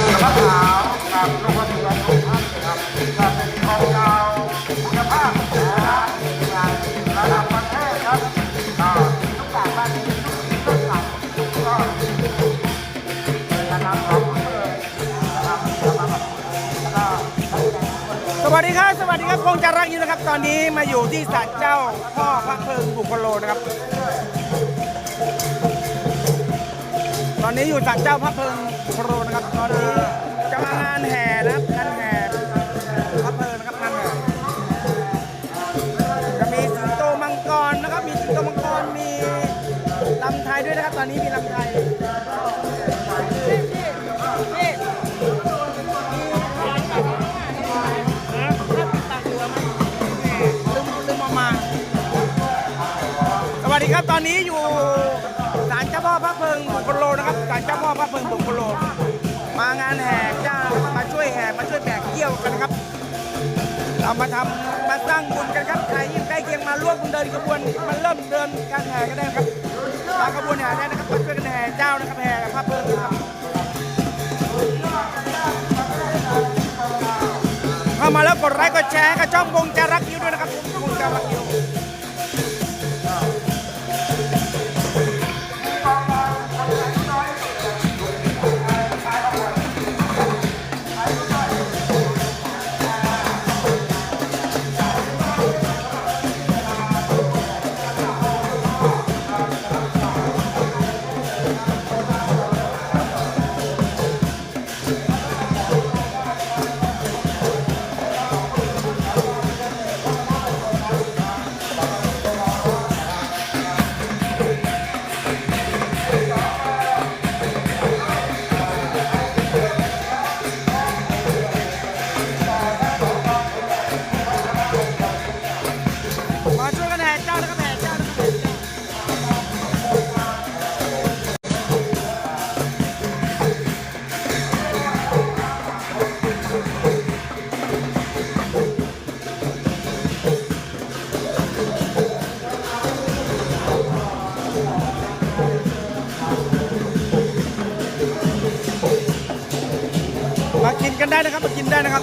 มะขาวกับลูกวัดสุวรรณทุกท่านนะครับก็เป็นของเราคุณภาพนะครับงานระดับประเทศครับก็ทุกอย่างบ้านนี้ทุกหลังทุกก็เป็นระดับของเลยนะครับแล้วก็แล้วก็สวัสดีครับสวัสดีครับคงจะรักอยู่นะครับ ตอนนี้มาอยู่ที่ศาลเจ้าพ่อพระเพิงบุคโลนะครับ อนนี้อยู่ศาลเจ้าพระเพิงบุคโลนะครับตอนนี้จะมางานแห่นะครับงานแห่พระเพิงนะครับงานแห่จะมีสิงโตมังกรนะครับ มีสิงโตมังกรมีลำไทยด้วยนะครับ ตอนนี้มีลำไทยสวัสดีครับตอนนี้อยู่ พระเพิงบุคโลนะครับศาลเจ้าพ่อพระเพิงบุคโล มางานแห่เจ้ามาช่วยแห่มาช่วยแบกเกี่ยวกันครับ เรามาทำมาสร้างบุญกันครับใครยิ่งใกล้เคียงมาร่วมเดินขบวนมันเริ่มเดินการแห่กันได้ครับมาขบวนแห่ได้นะครับมาช่วยกันแห่เจ้านะครับแห่พระเพิงครับเข้ามาแล้วกดไลค์กดแชร์กับช่องวงจารักยิ้วด้วยนะครับวงจารักยิ้ว กันได้นะครับมากินได้นะครับ